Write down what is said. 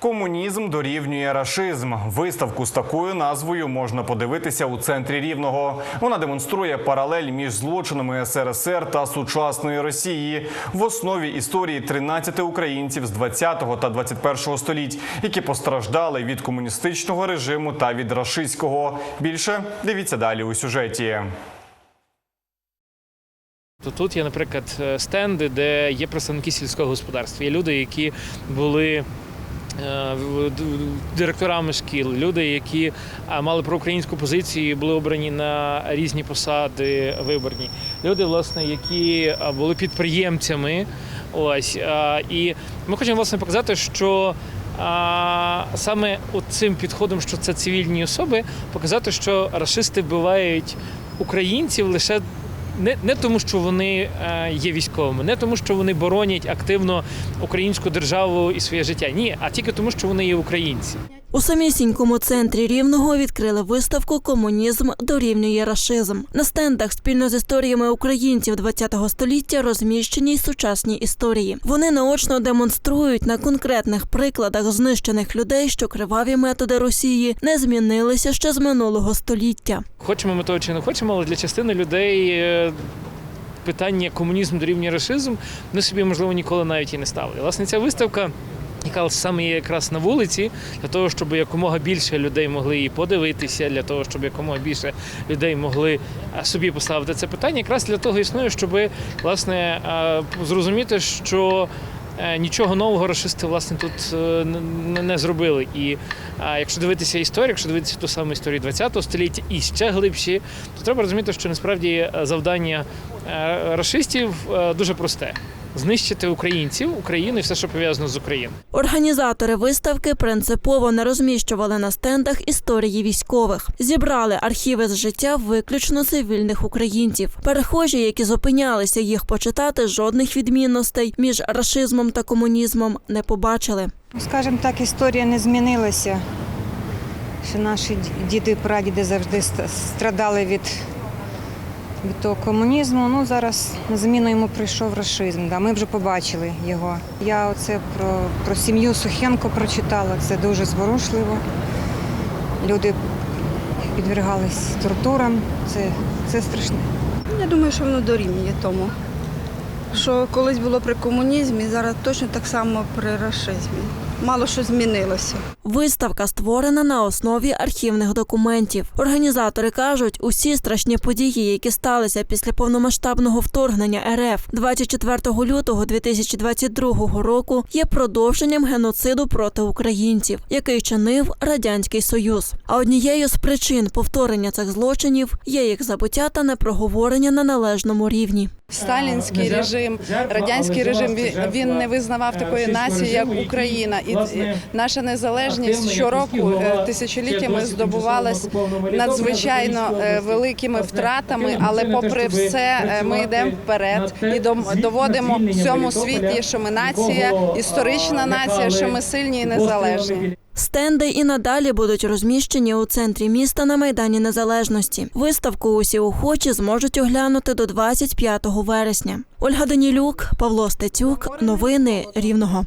Комунізм дорівнює рашизм. Виставку з такою назвою можна подивитися у центрі Рівного. Вона демонструє паралель між злочинами СРСР та сучасної Росії в основі історії 13 українців з 20 та 21 століть, які постраждали від комуністичного режиму та від рашистського. Більше дивіться далі у сюжеті. Тут є, наприклад, е, стенди, де є представники сільського господарства. Є люди, які були директорами шкіл, люди, які а, мали проукраїнську позицію, і були обрані на різні посади виборні. Люди, власне, які були підприємцями. Ось і ми хочемо власне показати, що. Саме цим підходом, що це цивільні особи, показати, що рашисти вбивають українців лише не, не тому, що вони е, є військовими, не тому, що вони боронять активно українську державу і своє життя. Ні, а тільки тому, що вони є українці. У самісінькому центрі рівного відкрили виставку Комунізм дорівнює рашизм. На стендах спільно з історіями українців ХХ століття розміщені й сучасні історії. Вони наочно демонструють на конкретних прикладах знищених людей, що криваві методи Росії не змінилися ще з минулого століття. Хочемо ми того чи не хочемо, але для частини людей е, питання комунізм дорівнює рашизм вони собі можливо ніколи навіть і не ставили. Власне, ця виставка. Яка саме якраз на вулиці, для того, щоб якомога більше людей могли її подивитися, для того, щоб якомога більше людей могли собі поставити це питання, якраз для того існує, щоб власне зрозуміти, що е, нічого нового расисти власне тут е, не- зробили. І якщо дивитися історію, якщо дивитися ту саму історію ХХ століття і ще глибші, то треба розуміти, що насправді е, завдання расистів дуже просте: знищити українців, Україну і все, що пов'язано з Україною. Організатори виставки принципово не розміщували на стендах історії військових. Зібрали архіви з життя виключно цивільних українців. Перехожі, які зупинялися їх почитати, жодних відмінностей між рашизмом та комунізмом не побачили. Ну, Скажімо так, історія не змінилася. Що наші діди, прадіди завжди страдали від, від того комунізму. Ну, зараз на зміну йому прийшов расизм. Да, ми вже побачили його. Я оце про, про сім'ю Сухенко прочитала, це дуже зворушливо. Люди підвергались тортурам, це, це страшне. Я думаю, що воно дорівнює тому. Що колись було при комунізмі, зараз точно так само при рашизмі. Мало що змінилося. Виставка створена на основі архівних документів. Організатори кажуть, усі страшні події, які сталися після повномасштабного вторгнення РФ 24 лютого 2022 року, є продовженням геноциду проти українців, який чинив радянський союз. А однією з причин повторення цих злочинів є їх забуття та непроговорення на належному рівні. Сталінський режим, радянський режим він, він не визнавав такої нації, як Україна, і наша незалежність щороку е, тисячоліттями здобувалась надзвичайно е, великими втратами, але попри все, е, ми йдемо вперед і доводимо всьому світі, що ми нація, історична нація, що ми сильні і незалежні. Стенди і надалі будуть розміщені у центрі міста на Майдані Незалежності. Виставку усі охочі зможуть оглянути до 25 вересня. Ольга Данілюк, Павло Стецюк. Новини Рівного.